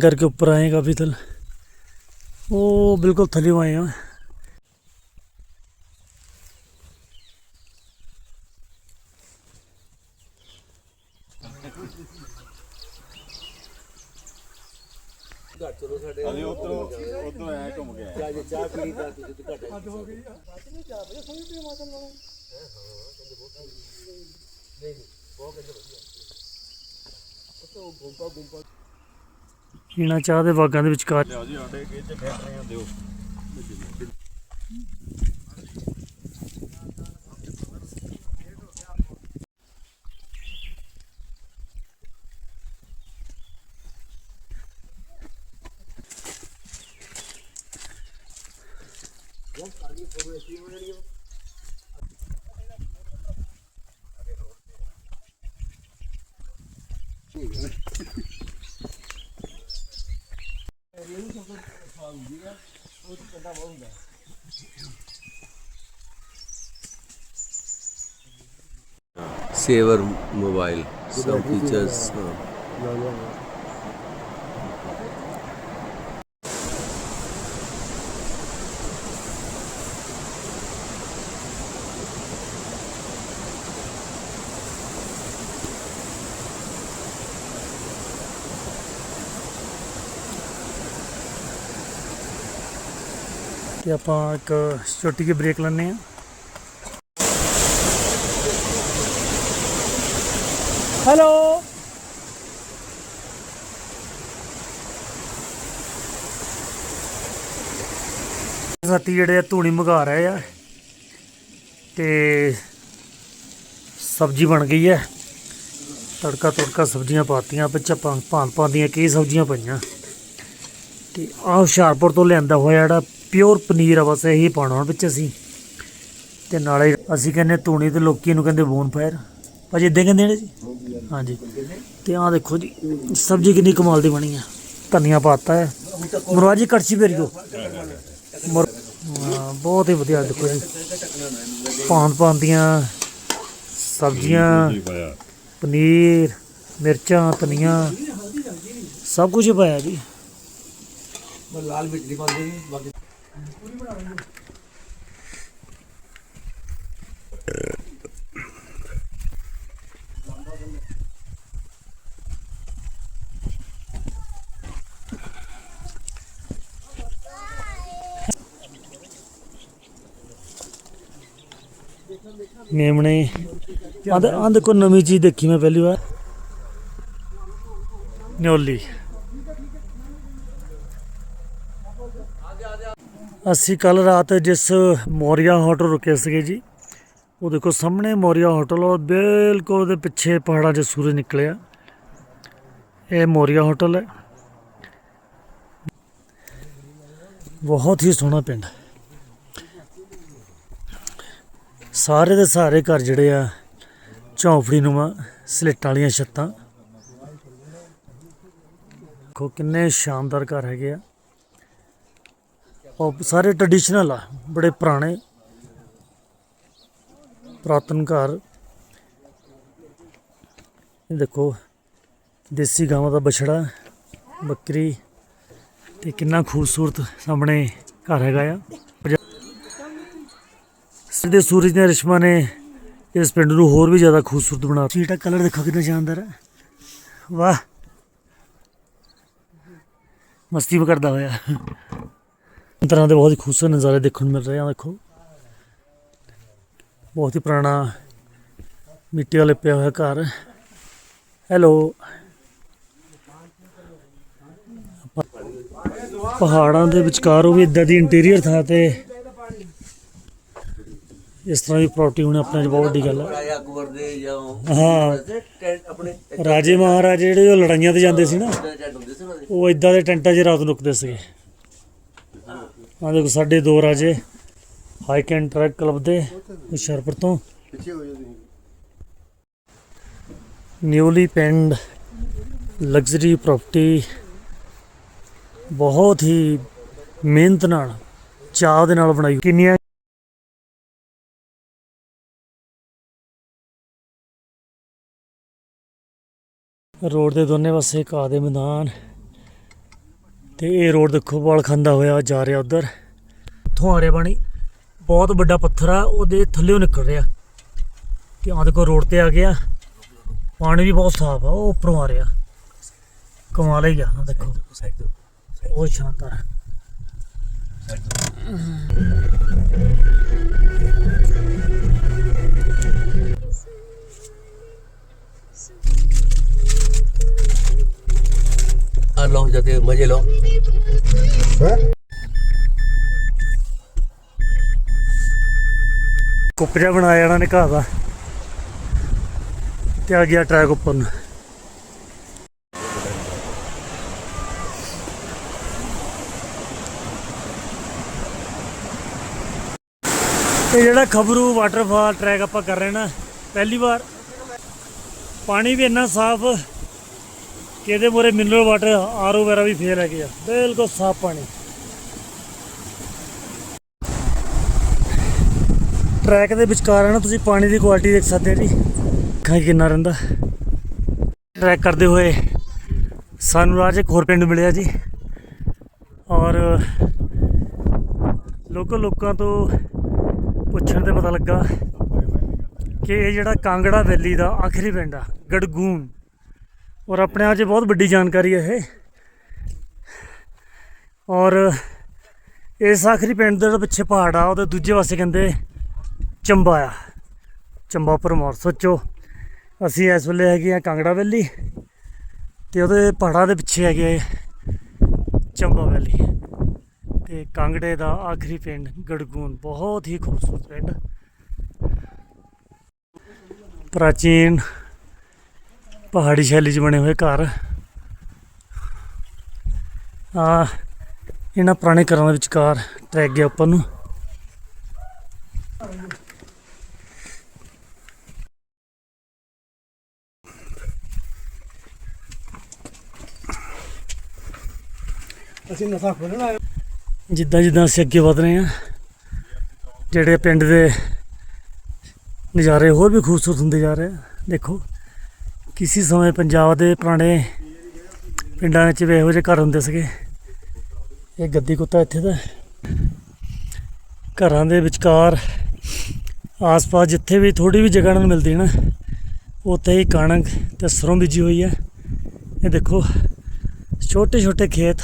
करके ऊपर आए काफ़ी थल वो बिल्कुल थले हुए आए हैं ਅਜੇ ਉਧਰੋਂ ਉਧਰੋਂ ਐ ਘੁੰਮ ਗਿਆ ਹੀਣਾ ਚਾਹ ਦੇ ਬਾਗਾਂ ਦੇ ਵਿਚਕਾਰ ਲਿਆਓ ਜੀ ਆਂਡੇ ਕਿ ਚ ਫੈਕਟਰੀਆਂ ਦਿਓ। Saver mobile some features uh, ਤੇ ਆਪਾਂ ਇੱਕ ਛੋਟੀ ਜਿਹੀ ਬ੍ਰੇਕ ਲੈਣੇ ਆ ਹੈਲੋ ਸਾਥੀ ਜਿਹੜੇ ਆ ਧੂਣੀ ਮਗਾ ਰਹੇ ਆ ਤੇ ਸਬਜ਼ੀ ਬਣ ਗਈ ਹੈ ਤੜਕਾ ਤੜਕਾ ਸਬਜ਼ੀਆਂ ਪਾਤੀਆਂ, ਵਿੱਚ ਆਪਾਂ ਭਾਂ ਭਾਂ ਦੀਆਂ ਕਈ ਸਬਜ਼ੀਆਂ ਪਈਆਂ। ਤੇ ਆਹ ਹੁਸ਼ਿਆਰਪੁਰ ਤੋਂ ਲਿਆਂਦਾ ਹੋਇਆ ਜਿਹੜਾ ਪਿਓਰ ਪਨੀਰ ਆ ਬਸ ਇਹੀ ਪਾਉਣਾ ਹੁਣ ਵਿੱਚ ਅਸੀਂ। ਤੇ ਨਾਲੇ ਅਸੀਂ ਕਹਿੰਦੇ ਧੂਣੀ ਤੇ ਲੋਕੀ ਇਹਨੂੰ ਕਹਿੰਦੇ ਬੋਨ ਫਾਇਰ। ਭਾਜੀ ਇਦਾਂ ਕਹਿੰਦੇ ਨੇ ਜੀ? ਹਾਂਜੀ। ਤੇ ਆਹ ਦੇਖੋ ਜੀ ਸਬਜ਼ੀ ਕਿੰਨੀ ਕਮਾਲ ਦੀ ਬਣੀ ਆ। ਧਨੀਆ ਪਾਤਾ ਹੈ। ਮੁਰਵਾ ਜੀ ਕੜਛੀ ਭੇਰਿਓ ਹਾਂ, ਬਹੁਤ ਹੀ ਵਧੀਆ ਦੇਖੋ ਜੀ। ਪਾਉਣ ਪਾਉਣ ਦੀਆਂ ਸਬਜ਼ੀਆਂ ਪਨੀਰ ਮਿਰਚਾਂ ਧਨੀਆ ਸਭ ਕੁਝ ਪਾਇਆ ਜੀ। ਲਾਲ ਮਿਰਚ ਨਹੀਂ ਪਾਉਂਦੇ ਬਾਕੀ ਮੇਮਣੇ ਆਹ ਆਹ ਦੇਖੋ ਨਵੀਂ ਚੀਜ਼ ਦੇਖੀ ਮੈਂ ਪਹਿਲੀ ਵਾਰ। ਨਿਓਲੀ। ਅਸੀਂ ਕੱਲ ਰਾਤ ਜਿਸ ਮੋਰੀਆ ਹੋਟਲ ਰੁਕੇ ਸੀਗੇ ਜੀ, ਉਹ ਦੇਖੋ ਸਾਹਮਣੇ ਮੋਰੀਆ ਹੋਟਲ ਔਰ ਬਿਲਕੁਲ ਉਹਦੇ ਪਿੱਛੇ ਪਹਾੜਾਂ 'ਚ ਸੂਰਜ ਨਿਕਲਿਆ। ਇਹ ਮੋਰੀਆ ਹੋਟਲ ਹੈ। ਬਹੁਤ ਹੀ ਸੋਹਣਾ ਪਿੰਡ। ਸਾਰੇ ਦੇ ਸਾਰੇ ਘਰ ਜਿਹੜੇ ਆ, ਝੌਂਫੜੀ ਨੂੰਮਾ ਸਲੇਟਾਂ ਵਾਲੀਆਂ ਛੱਤਾਂ। ਦੇਖੋ ਕਿੰਨੇ ਸ਼ਾਨਦਾਰ ਘਰ ਹੈਗੇ ਆ। ਉਹ ਸਾਰੇ ਟ੍ਰੈਡੀਸ਼ਨਲ ਆ, ਬੜੇ ਪੁਰਾਣੇ। ਪੁਰਾਤਨ ਘਰ। ਇਹ ਦੇਖੋ, ਦੇਸੀ ਗਾਵਾਂ ਦਾ ਬਛੜਾ, ਬੱਕਰੀ ਤੇ ਕਿੰਨਾ ਖੂਬਸੂਰਤ ਸਾਹਮਣੇ ਘਰ ਹੈਗਾ ਆ। ਸਿੱਧੇ ਸੂਰਜ ਦੀਆਂ ਰਿਸ਼ਮਾਂ ਨੇ ਇਸ ਪਿੰਡ ਨੂੰ ਹੋਰ ਵੀ ਜ਼ਿਆਦਾ ਖੂਬਸੂਰਤ ਬਣਾ ਚੀਟਾ ਕਲਰ ਦੇਖੋ ਕਿੰਨਾ ਸ਼ਾਨਦਾਰ ਹੈ ਵਾਹ। ਮਸਤੀ ਵੀ ਕਰਦਾ ਹੋਇਆ। ਤਰ੍ਹਾਂ ਦੇ ਬਹੁਤ ਹੀ ਖੂਬਸੂਰਤ ਨਜ਼ਾਰੇ ਦੇਖਣ ਨੂੰ ਮਿਲ ਰਹੇ ਆ ਦੇਖੋ। ਬਹੁਤ ਹੀ ਪੁਰਾਣਾ ਮਿੱਟੀ ਵਾਲੇ ਪਿਆ ਹੋਇਆ ਘਰ। ਹੈਲੋ ਪਹਾੜਾਂ ਦੇ ਵਿਚਕਾਰ ਉਹ ਵੀ ਇਦਾਂ ਦੀ ਇੰਟੀਰੀਅਰ ਥਾਂ ਤੇ ਇਸ ਤਰ੍ਹਾਂ ਦੀ ਪ੍ਰਾਪਰਟੀ ਹੋਣੀ ਆਪਣੇ ਚ ਬਹੁਤ ਵੱਡੀ ਗੱਲ ਹੈ ਰਾਜਾ ਅਕਬਰ ਦੇ ਜਾਂ ਹਾਂ। ਰਾਜੇ ਮਹਾਰਾਜੇ ਜਿਹੜੇ ਉਹ ਲੜਾਈਆਂ ਤੇ ਜਾਂਦੇ ਸੀ ਨਾ ਉਹ ਇਦਾਂ ਦੇ ਟੈਂਟਾਂ 'ਚ ਰਾਤ ਨੂੰ ਰੁਕਦੇ ਸੀਗੇ। ਆਹ ਦੇਖੋ ਸਾਡੇ ਦੋ ਰਾਜੇ, ਹਾਈਕ ਐਂਡ ਟਰੈਕ ਕਲੱਬ ਦੇ ਹੁਸ਼ਿਆਰਪੁਰ ਤੋਂ। ਨਿਊਲੀ ਪਿੰਡ ਲਗਜ਼ਰੀ ਪ੍ਰਾਪਰਟੀ ਬਹੁਤ ਹੀ ਮਿਹਨਤ ਨਾਲ ਚਾਹ ਦੇ ਨਾਲ ਬਣਾਈ। ਕਿੰਨੀਆਂ ਰੋਡ ਦੇ ਦੋਨੇ ਪਾਸੇ ਘਾਹ ਦੇ ਮੈਦਾਨ ਤੇ ਇਹ ਰੋਡ ਦੇਖੋ ਬਾਲ ਖਾਂਦਾ ਹੋਇਆ, ਜਾ ਰਿਹਾ ਉਧਰ। ਉੱਥੋਂ ਆ ਰਿਹਾ ਪਾਣੀ, ਬਹੁਤ ਵੱਡਾ ਪੱਥਰ ਆ, ਉਹਦੇ ਥੱਲੇੋਂ ਨਿਕਲ ਰਿਹਾ। ਤੇ ਆਹ ਦੇਖੋ ਰੋਡ ਤੇ ਆ ਗਿਆ। ਪਾਣੀ ਵੀ ਬਹੁਤ ਸਾਫ਼ ਆ, ਉਹ ਉੱਪਰੋਂ ਆ ਰਿਹਾ। ਕਮਾਲ ਹੀ ਆ ਆਹ ਦੇਖੋ। ਬਹੁਤ ਸ਼ਾਨਦਾਰ। ਹੈ ਆ ਲਓ ਜਦੇ ਮਜ਼ੇ ਲਓ ਕੁੱਪਜਾ ਬਣਾਇਆ ਇਹਨਾਂ ਨੇ ਘਾਹ ਦਾ। ਤੇ ਆ ਗਿਆ ਟਰੈਕ ਉੱਪਰ ਨੂੰ। ਤੇ ਜਿਹੜਾ ਖਬਰੂ ਵਾਟਰਫਾਲ ਟਰੈਕ ਆਪਾਂ ਕਰ ਰਹੇ ਨਾ ਪਹਿਲੀ ਵਾਰ। ਪਾਣੀ ਵੀ ਇੰਨਾ ਸਾਫ਼ ਕਿ ਇਹਦੇ ਮੂਹਰੇ ਮਿਨਰਲ ਵਾਟਰ ਆਰਓ ਵਗੈਰਾ ਵੀ ਫੇਲ ਹੈਗੇ ਆ। ਬਿਲਕੁਲ ਸਾਫ਼ ਪਾਣੀ। ਟਰੈਕ ਦੇ ਵਿਚਕਾਰ ਹੈ ਨਾ, ਤੁਸੀਂ ਪਾਣੀ ਦੀ ਕੁਆਲਿਟੀ ਦੇਖ ਸਕਦੇ ਹੋ ਜੀ। ਖਾਈ ਕਿੰਨਾ ਰਹਿੰਦਾ। ਟਰੈਕ ਕਰਦੇ ਹੋਏ ਸਾਨੂੰ ਰਾਜ ਇੱਕ ਹੋਰ ਪਿੰਡ ਮਿਲਿਆ ਜੀ। ਔਰ ਲੋਕਲ ਲੋਕਾਂ ਤੋਂ ਪੁੱਛਣ ਤੇ ਪਤਾ ਲੱਗਾ ਕਿ ਇਹ ਜਿਹੜਾ ਕਾਂਗੜਾ ਵੈਲੀ ਦਾ ਆਖਰੀ ਪਿੰਡ ਆ, ਗੜਗੂਨ। ਔਰ ਆਪਣੇ ਆਪ 'ਚ ਬਹੁਤ ਵੱਡੀ ਜਾਣਕਾਰੀ ਹੈ ਇਹ। ਔਰ ਇਸ ਆਖਰੀ ਪਿੰਡ ਦੇ ਪਿੱਛੇ ਪਹਾੜ ਆ, ਉਹਦੇ ਦੂਜੇ ਪਾਸੇ ਕਹਿੰਦੇ ਚੰਬਾ ਆ। ਚੰਬਾ ਪਰਮੌਰ ਸੋਚੋ। ਅਸੀਂ ਇਸ ਵੇਲੇ ਹੈਗੇ ਆ ਕਾਂਗੜਾ ਵੈਲੀ ਤੇ ਉਹਦੇ ਪਹਾੜਾਂ ਦੇ ਪਿੱਛੇ ਹੈਗੇ ਚੰਬਾ ਵੈਲੀ। ਤੇ ਕਾਂਗੜੇ ਦਾ ਆਖਰੀ ਪਿੰਡ ਗੜਗੂਨ, ਬਹੁਤ ਹੀ ਖੂਬਸੂਰਤ ਪਿੰਡ। ਪ੍ਰਾਚੀਨ ਪਹਾੜੀ ਸ਼ੈਲੀ 'ਚ ਬਣੇ ਹੋਏ ਘਰ। ਆ ਇਹਨਾਂ ਪੁਰਾਣੇ ਘਰਾਂ ਦੇ ਵਿਚਕਾਰ ਟਰੈਕ ਗਿਆ ਉੱਪਰ ਨੂੰ। ਅਸੀਂ ਨਸਾ ਖੋਲਣਾ ਜਿੱਦਾਂ ਜਿੱਦਾਂ ਅਸੀਂ ਅੱਗੇ ਵਧ ਰਹੇ ਹਾਂ ਜਿਹੜੇ ਪਿੰਡ ਦੇ ਨਜ਼ਾਰੇ ਹੋਰ ਵੀ ਖੂਬਸੂਰਤ ਹੁੰਦੇ ਜਾ ਰਹੇ ਆ। ਦੇਖੋ। ਕਿਸੇ ਸਮੇਂ ਪੰਜਾਬ ਦੇ ਪੁਰਾਣੇ ਪਿੰਡਾਂ ਵਿੱਚ ਵੀ ਇਹੋ ਜਿਹੇ ਘਰ ਹੁੰਦੇ ਸੀਗੇ। ਇਹ ਗੱਦੀ ਕੁੱਤਾ ਇੱਥੇ ਦਾ। ਘਰਾਂ ਦੇ ਵਿਚਕਾਰ ਆਸ-ਪਾਸ ਜਿੱਥੇ ਵੀ ਥੋੜੀ ਵੀ ਜਗ੍ਹਾ ਨੂੰ ਮਿਲਦੀ ਨਾ, ਉੱਥੇ ਹੀ ਕਣਕ ਤੇ ਸਰੋਂ ਬੀਜੀ ਹੋਈ ਹੈ ਇਹ ਦੇਖੋ ਛੋਟੇ ਛੋਟੇ ਖੇਤ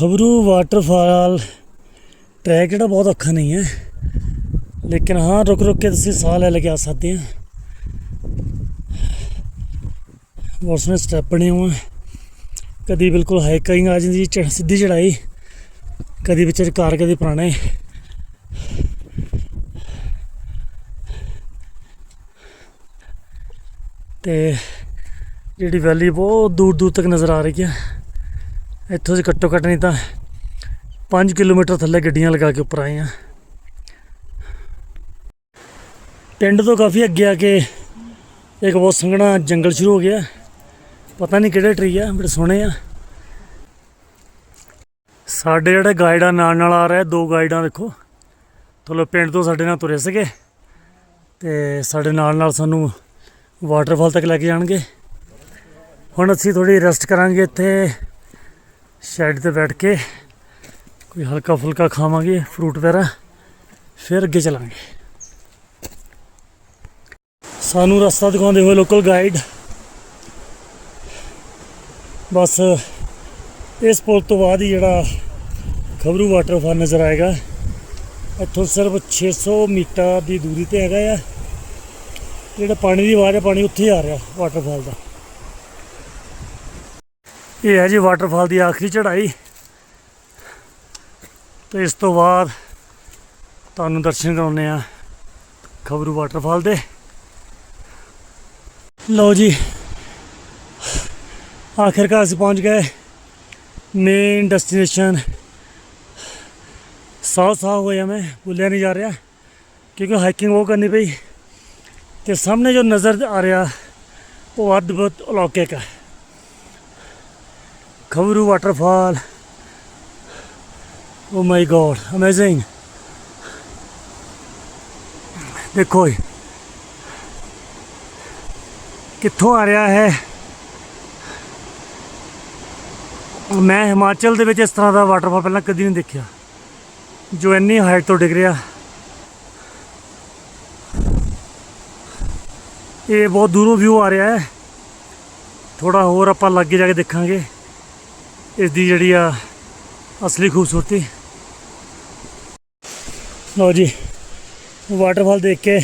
ਖਬਰੂ ਵਾਟਰਫਾਲ ਟਰੈਕ ਜਿਹੜਾ ਬਹੁਤ ਔਖਾ ਨਹੀਂ ਹੈ। ਲੇਕਿਨ ਹਾਂ, ਰੁਕ ਰੁਕ ਕੇ ਤੁਸੀਂ ਸਾਹ ਲੈ ਲੈ ਕੇ ਆ ਸਕਦੇ ਆ। ਬਹੁਤ ਸੋਹਣੇ ਸਟੈਪ ਬਣੇ ਹੋਏ ਕਦੀ ਬਿਲਕੁਲ ਹਾਈਕਿੰਗ ਆ ਜਾਂਦੀ ਚੜ੍ਹ ਸਿੱਧੀ ਚੜਾਈ ਕਦੀ ਵਿੱਚ ਕਾਰ, ਕਦੀ ਪੁਰਾਣੇ। ਤੇ ਜਿਹੜੀ ਵੈਲੀ ਬਹੁਤ ਦੂਰ ਦੂਰ ਤੱਕ ਨਜ਼ਰ ਆ ਰਹੀ ਹੈ ਇੱਥੋਂ ਦੀ ਘੱਟੋ ਘੱਟ ਨਹੀਂ ਤਾਂ 5 ਕਿਲੋਮੀਟਰ ਥੱਲੇ ਗੱਡੀਆਂ ਲਗਾ ਕੇ ਉੱਪਰ ਆਏ ਆ ਪਿੰਡ ਤੋਂ ਕਾਫੀ ਅੱਗੇ ਆ ਕੇ ਇੱਕ ਬਹੁਤ ਸੰਘਣਾ ਜੰਗਲ ਸ਼ੁਰੂ ਹੋ ਗਿਆ। ਪਤਾ ਨਹੀਂ ਕਿਹੜੇ ਟਰੀ ਆ, ਬੜੇ ਸੋਹਣੇ ਆ। ਸਾਡੇ ਜਿਹੜੇ ਗਾਈਡ ਆ ਨਾਲ ਨਾਲ ਆ ਰਹੇ ਦੋ ਗਾਈਡਾਂ ਦੇਖੋ। ਥੋੜਾ ਪਿੰਡ ਤੋਂ ਸਾਡੇ ਨਾਲ ਤੁਰੇ ਸੀਗੇ ਤੇ ਸਾਡੇ ਨਾਲ ਨਾਲ ਸਾਨੂੰ ਵਾਟਰਫਾਲ ਤੱਕ ਲੈ ਕੇ ਜਾਣਗੇ। ਹੁਣ ਅਸੀਂ ਥੋੜੀ ਰੈਸਟ ਕਰਾਂਗੇ ਇੱਥੇ। ਸ਼ੈਡ ਤੇ ਬੈਠ ਕੇ ਕੋਈ ਹਲਕਾ ਫੁਲਕਾ ਖਾਵਾਂਗੇ ਫਰੂਟ ਵਗੈਰਾ, ਫਿਰ ਅੱਗੇ ਚਲਾਂਗੇ। ਸਾਨੂੰ ਰਸਤਾ ਦਿਖਾਉਂਦੇ ਹੋਏ ਲੋਕਲ ਗਾਈਡ ਬਸ ਇਸ ਪੁਲ ਤੋਂ ਬਾਅਦ ਹੀ ਜਿਹੜਾ ਖਬਰੂ ਵਾਟਰਫਾਲ ਨਜ਼ਰ ਆਏਗਾ। ਇੱਥੋਂ ਸਿਰਫ 600 ਮੀਟਰ ਦੀ ਦੂਰੀ ਤੇ ਹੈਗਾ ਆ। ਜਿਹੜਾ ਪਾਣੀ ਦੀ ਆਵਾਜ਼ ਹੈ ਪਾਣੀ ਉੱਥੇ ਹੀ ਆ ਰਿਹਾ ਵਾਟਰਫਾਲ ਦਾ। ਇਹ ਹੈ ਜੀ ਵਾਟਰਫਾਲ ਦੀ ਆਖਰੀ ਚੜ੍ਹਾਈ। ਤੇ ਇਸ ਤੋਂ ਬਾਅਦ ਤੁਹਾਨੂੰ ਦਰਸ਼ਨ ਕਰਾਉਨੇ ਆ ਖਬਰੂ ਵਾਟਰਫਾਲ ਦੇ। ਲਓ ਜੀ, ਆਖਿਰਕਾਰ ਅਸੀਂ ਪਹੁੰਚ ਗਏ ਮੇਨ ਡੈਸਟੀਨੇਸ਼ਨ ਸਾਹ ਸਾਹ ਹੋਇਆ ਮੈਂ, ਭੁੱਲਿਆ ਨਹੀਂ ਜਾ ਰਿਹਾ, ਕਿਉਂਕਿ ਹਾਈਕਿੰਗ ਉਹ ਕਰਨੀ ਪਈ। ਤੇ ਸਾਹਮਣੇ ਜੋ ਨਜ਼ਰ ਆ ਰਿਹਾ, ਉਹ ਅਦਭੁਤ ਅਲੌਕਿਕ ਹੈ। ਖਬਰੂ waterfall oh my God amazing ਦੇਖੋ ਇਹ ਕਿੱਥੋਂ ਆ ਰਿਹਾ ਹੈ ਮੈਂ ਹਿਮਾਚਲ ਦੇ ਵਿੱਚ ਇਸ ਤਰ੍ਹਾਂ ਦਾ ਵਾਟਰਫਾਲ ਪਹਿਲਾਂ ਕਦੀ ਨਹੀਂ ਦੇਖਿਆ ਜੋ ਇੰਨੀ ਹਾਈਟ ਤੋਂ ਡਿੱਗ ਰਿਹਾ ਇਹ ਬਹੁਤ ਦੂਰੋਂ ਵਿਊ ਆ ਰਿਹਾ ਹੈ ਥੋੜਾ ਹੋਰ ਆਪਾਂ ਲੱਗੇ ਜਾ ਕੇ ਦੇਖਾਂਗੇ ਇਸ ਦੀ ਜਿਹੜੀ ਆ ਅਸਲੀ ਖੂਬਸੂਰਤੀ। ਲਓ ਜੀ ਵਾਟਰਫਾਲ ਦੇਖ ਕੇ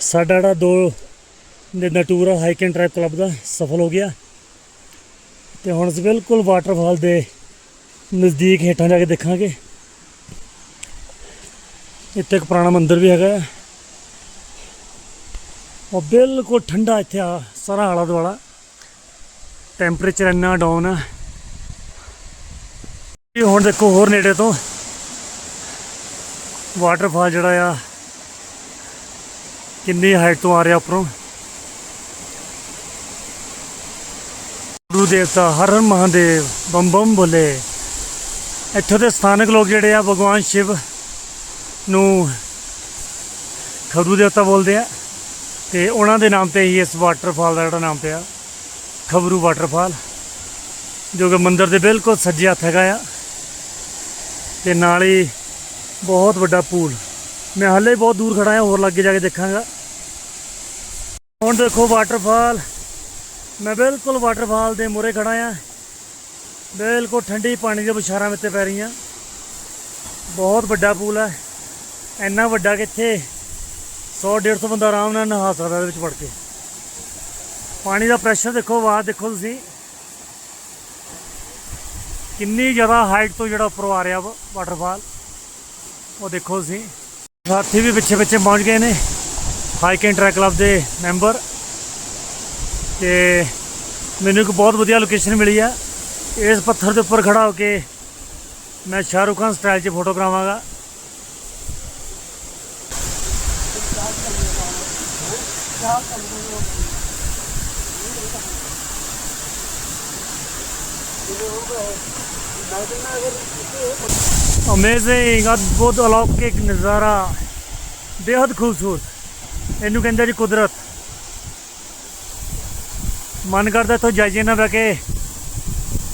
ਸਾਡਾ ਜਿਹੜਾ ਦੋ ਦਿਨ ਟੂਰ ਆ ਹਾਈਕ ਐਂਡ ਟਰੈਕ ਕਲੱਬ ਦਾ ਸਫਲ ਹੋ ਗਿਆ। ਤੇ ਹੁਣ ਅਸੀਂ ਬਿਲਕੁਲ ਵਾਟਰਫਾਲ ਦੇ ਨਜ਼ਦੀਕ ਹੇਠਾਂ ਜਾ ਕੇ ਦੇਖਾਂਗੇ। ਇੱਥੇ ਇੱਕ ਪੁਰਾਣਾ ਮੰਦਿਰ ਵੀ ਹੈਗਾ ਹੈ। ਉਹ ਬਿਲਕੁਲ ਠੰਡਾ ਇੱਥੇ ਆ, ਸਾਰਾ ਆਲਾ ਦੁਆਲਾ ਟੈਂਪਰੇਚਰ ਇੰਨਾ ਡਾਊਨ ਆ। ਇਹ ਹੁਣ ਦੇਖੋ ਹੋਰ ਨੇੜੇ ਤੋਂ ਵਾਟਰਫਾਲ ਜਿਹੜਾ ਆ, ਕਿੰਨੀ ਹਾਈਟ ਤੋਂ ਆ ਰਿਹਾ ਉੱਪਰੋਂ। ਗੁਰੂ ਦੇਵਤਾ ਹਰ ਹਰ ਮਹਾਦੇਵ ਬੰਮ ਬੰਮ ਬੋਲੇ। ਇੱਥੋਂ ਦੇ ਸਥਾਨਕ ਲੋਕ ਜਿਹੜੇ ਆ, ਭਗਵਾਨ ਸ਼ਿਵ ਨੂੰ ਖਰੂ ਦੇਵਤਾ ਬੋਲਦੇ ਆ। ਤੇ ਉਹਨਾਂ ਦੇ ਨਾਮ ਤੇ ਹੀ ਇਸ ਵਾਟਰਫਾਲ ਦਾ ਜਿਹੜਾ ਨਾਮ ਪਿਆ। ਖਬਰੂ ਵਾਟਰਫਾਲ ਜੋ ਕਿ ਮੰਦਿਰ ਦੇ ਬਿਲਕੁਲ ਸੱਜੇ ਹੱਥ ਹੈਗਾ ਆ। ਤੇ ਨਾਲ ਹੀ ਬਹੁਤ ਵੱਡਾ ਪੂਲ। ਮੈਂ ਹਾਲੇ ਬਹੁਤ ਦੂਰ ਖੜਾ ਹਾਂ ਹੋਰ ਲੱਗੇ ਜਾ ਕੇ ਦੇਖਾਂਗਾ। ਹੁਣ ਦੇਖੋ ਵਾਟਰਫਾਲ ਮੈਂ ਬਿਲਕੁਲ ਵਾਟਰਫਾਲ ਦੇ ਮੂਹਰੇ ਖੜਾ ਹਾਂ ਬਿਲਕੁਲ ਠੰਡੀ ਪਾਣੀ ਦੇ ਬੁਸ਼ਾਰਾਂ ਵਿੱਚ ਪੈ ਰਹੀਆਂ। ਬਹੁਤ ਵੱਡਾ ਪੂਲ ਹੈ ਇੰਨਾ ਵੱਡਾ ਕਿ ਇੱਥੇ 100 150 ਬੰਦਾ ਆਰਾਮ ਨਾਲ ਨਹਾ ਸਕਦਾ ਇਹਦੇ ਵਿੱਚ ਵੜ ਕੇ। ਪਾਣੀ ਦਾ ਪ੍ਰੈਸ਼ਰ ਦੇਖੋ, ਆਵਾਜ਼ ਦੇਖੋ ਤੁਸੀਂ। ਕਿੰਨੀ ਜ਼ਿਆਦਾ ਹਾਈਟ ਤੋਂ ਜਿਹੜਾ ਉੱਪਰ ਆ ਰਿਹਾ ਵਾ ਵਾਟਰਫਾਲ ਉਹ ਦੇਖੋ ਤੁਸੀਂ। ਸਾਥੀ ਵੀ ਪਿੱਛੇ ਪਿੱਛੇ ਪਹੁੰਚ ਗਏ ਨੇ ਹਾਈਕ ਐਂਡ ਟਰੈਕ ਕਲੱਬ ਦੇ ਮੈਂਬਰ ਤੇ ਮੈਨੂੰ ਇੱਕ ਬਹੁਤ ਵਧੀਆ ਲੋਕੇਸ਼ਨ ਮਿਲੀ ਆ। ਇਸ ਪੱਥਰ ਦੇ ਉੱਪਰ ਖੜਾ ਹੋ ਕੇ ਮੈਂ ਸ਼ਾਹਰੁਖ ਖਾਨ ਸਟਾਈਲ 'ਚ ਫੋਟੋ ਕਰਾਵਾਂਗਾ। ਅਮੇਜ਼ਿੰਗ ਅਦਭੁਤ ਅਲੌਕਿਕ ਨਜ਼ਾਰਾ ਬੇहद ਖੂਬਸੂਰਤ। ਇਹਨੂੰ ਕਹਿੰਦੇ ਜੀ ਕੁਦਰਤ। ਮਨ ਕਰਦਾ ਇੱਥੋਂ ਜਾਈਏ ਨਾ ਬਹਿ ਕੇ,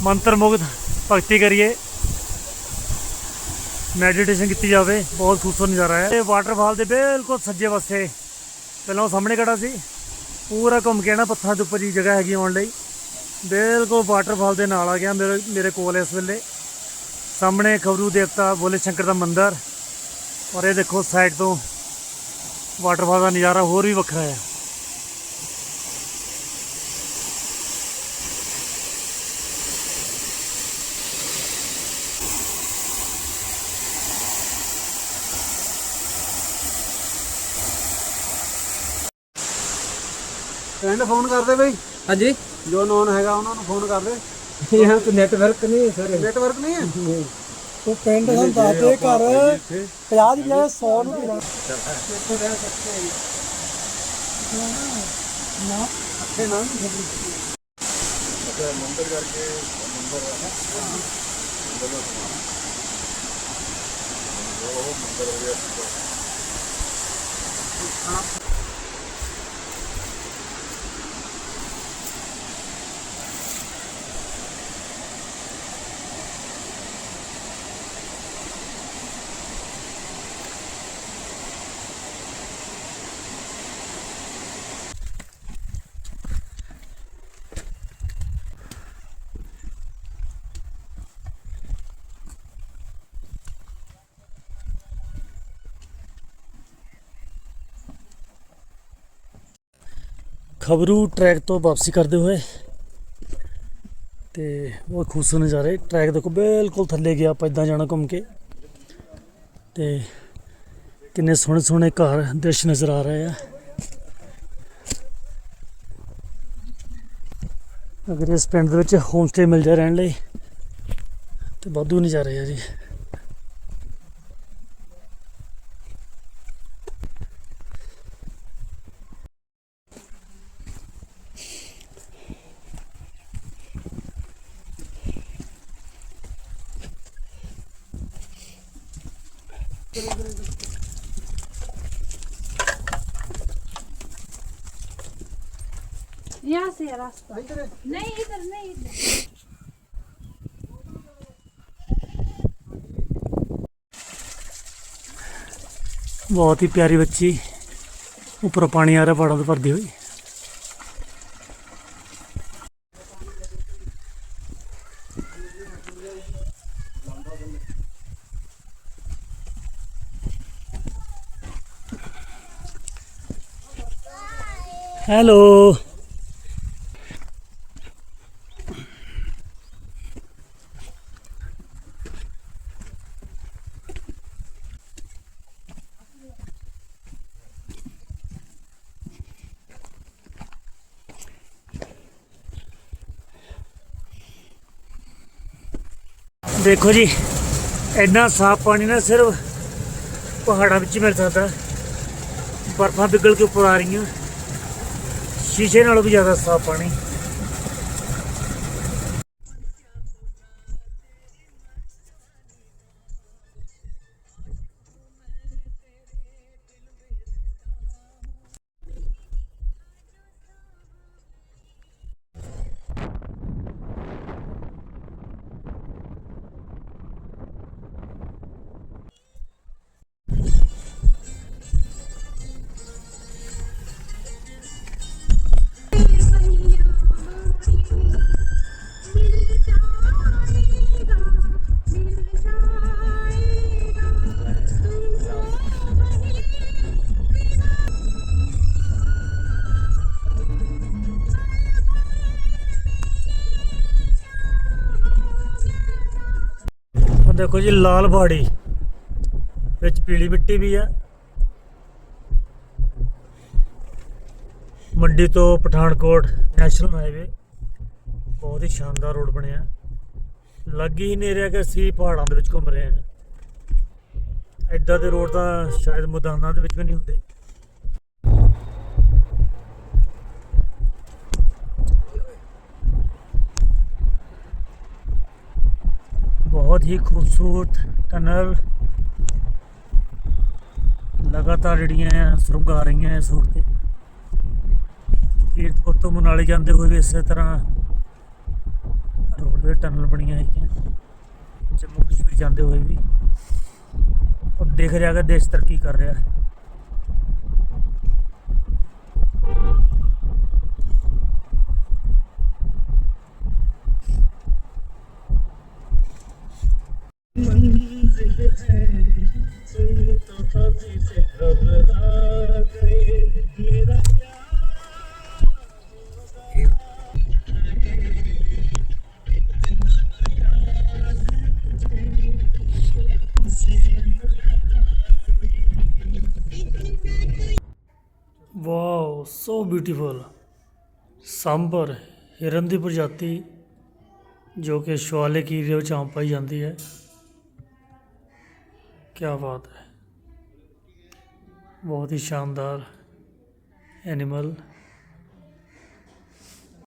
ਮੰਤਰ ਮੁਗਧ ਭਗਤੀ ਕਰੀਏ। ਮੈਡੀਟੇਸ਼ਨ ਕੀਤੀ ਜਾਵੇ, ਬਹੁਤ ਖੂਬਸੂਰਤ ਨਜ਼ਾਰਾ ਹੈ। ਇਹ ਵਾਟਰਫਾਲ ਦੇ ਬਿਲਕੁਲ ਸੱਜੇ ਪਾਸੇ, ਪਹਿਲਾਂ ਉਹ ਸਾਹਮਣੇ ਖੜਾ ਸੀ। ਪੂਰਾ ਘੁੰਮ ਕੇ ਨਾ ਪੱਥਰਾਂ ਦੇ ਉੱਪਰ ਦੀ ਜਗ੍ਹਾ ਹੈਗੀ ਆਉਣ ਲਈ। ਬਿਲਕੁਲ ਵਾਟਰਫਾਲ ਦੇ ਨਾਲ ਆ ਗਿਆ ਮੇਰੇ ਮੇਰੇ ਕੋਲ ਇਸ ਵੇਲੇ। ਸਾਹਮਣੇ ਖਬਰੂ ਦੇਵਤਾ ਬੋਲੇ ਸ਼ੰਕਰ ਦਾ ਮੰਦਿਰ। ਔਰ ਇਹ ਦੇਖੋ ਸਾਈਡ ਤੋਂ ਵਾਟਰਫਾਲ ਦਾ ਨਜ਼ਾਰਾ ਹੋਰ ਵੀ ਵੱਖਰਾ ਹੈ ਫਰੈਂਡ ਫੋਨ ਕਰਦੇ ਬਈ। ਹਾਂਜੀ ਜੋ ਨੋਨ ਹੈਗਾ ਉਹਨਾਂ ਨੂੰ ਫੋਨ ਕਰਦੇ यहाँ तो नेटवर्क नहीं है सर ਨੈਟਵਰਕ ਨਹੀਂ ਹੈ ਉਹ ਪਿੰਡ ਸਾਨੂੰ ਦੱਸਦੇ ਘਰ 50 ਦੀ ਬਜਾਏ 100 ਨੂੰ ਪੀਣਾ ਨਾ ਅੱਛੇ ਨਾ ਖਬਰੂ ਟਰੈਕ ਤੋਂ ਵਾਪਸੀ ਕਰਦੇ ਹੋਏ ਤੇ ਉਹ ਖੂਬਸੂਰਤ ਨਜ਼ਾਰੇ ਟਰੈਕ ਦੇਖੋ, ਬਿਲਕੁਲ ਥੱਲੇ ਗਿਆ, ਆਪਾਂ ਇਦਾਂ ਜਾਣਾ ਘੁੰਮ ਕੇ। ਤੇ ਕਿੰਨੇ ਸੋਹਣੇ ਸੋਹਣੇ ਘਰ, ਦ੍ਰਿਸ਼ ਨਜ਼ਰ ਆ ਰਹੇ ਆ। ਅਗਰ ਇਸ ਪਿੰਡ ਦੇ ਵਿੱਚ ਹੋਮ ਸਟੇ ਮਿਲ ਜਾ ਰਹਿਣ ਲਈ, ਤੇ ਵਾਧੂ ਨਜ਼ਾਰੇ ਆ ਜੀ। यहाँ से है रास्ता नहीं इधर नहीं इधर ਬਹੁਤ ਹੀ ਪਿਆਰੀ ਬੱਚੀ ਉੱਪਰੋਂ ਪਾਣੀ ਆ ਰਿਹਾ ਪਹਾੜਾਂ ਤੋਂ ਭਰਦੀ ਹੋਈ ਹੈਲੋ ਦੇਖੋ ਜੀ, ਇੰਨਾ ਸਾਫ਼ ਪਾਣੀ ਨਾ ਸਿਰਫ ਪਹਾੜਾਂ ਵਿੱਚ ਮਿਲ ਸਕਦਾ। ਬਰਫਾਂ ਪਿਘਲ ਕੇ ਉੱਪਰ ਆ ਰਹੀਆਂ। ਸ਼ੀਸ਼ੇ ਨਾਲੋਂ ਵੀ ਜ਼ਿਆਦਾ ਸਾਫ਼ ਪਾਣੀ। ਦੇਖੋ ਜੀ, ਲਾਲ ਪਹਾੜੀ ਵਿੱਚ ਪੀਲੀ ਮਿੱਟੀ ਵੀ ਹੈ ਮੰਡੀ ਤੋਂ ਪਠਾਨਕੋਟ ਨੈਸ਼ਨਲ ਹਾਈਵੇ। ਬਹੁਤ ਹੀ ਸ਼ਾਨਦਾਰ ਰੋਡ ਬਣਿਆ। ਲੱਗ ਹੀ ਨਹੀਂ ਰਿਹਾ ਕਿ ਅਸੀਂ ਪਹਾੜਾਂ ਦੇ ਵਿੱਚ ਘੁੰਮ ਰਹੇ ਹਾਂ। ਐਦਾਂ ਦੇ ਰੋਡ ਤਾਂ ਸ਼ਾਇਦ ਮੈਦਾਨਾਂ ਦੇ ਵਿੱਚ ਵੀ ਨਹੀਂ ਹੁੰਦੇ। ਬਹੁਤ ਹੀ ਖੂਬਸੂਰਤ ਟਨਲ ਲਗਾਤਾਰ ਜਿਹੜੀਆਂ ਸੁਰੰਗ ਆ ਰਹੀਆਂ ਇਸ ਰੋਡ ਤੇ ਕੀਰਤਪੁਰ ਤੋਂ ਮਨਾਲੀ ਜਾਂਦੇ ਹੋਏ ਵੀ ਇਸੇ ਤਰ੍ਹਾਂ ਰੋਡਵੇ ਟਨਲ ਬਣੀਆਂ ਹੈਗੀਆਂ ਜੰਮੂ ਕਸ਼ਮੀਰ ਜਾਂਦੇ ਹੋਏ ਵੀ ਔਰ ਦੇਖ ਰਿਹਾ ਕਿ ਦੇਸ਼ ਤਰੱਕੀ ਕਰ ਰਿਹਾ ਹੈ ਵਾਓ ਸੋ ਬਿਊਟੀਫੁਲ ਸਾਂਬਰ ਹਿਰਨ ਦੀ ਪ੍ਰਜਾਤੀ ਜੋ ਕਿ ਸ਼ਵਾਲੇ ਕੀ ਏਰੀਆ ਵਿੱਚ ਆਮ ਪਾਈ ਜਾਂਦੀ ਹੈ ਕੀ ਬਾਤ ਹੈ ਬਹੁਤ ਹੀ ਸ਼ਾਨਦਾਰ ਐਨੀਮਲ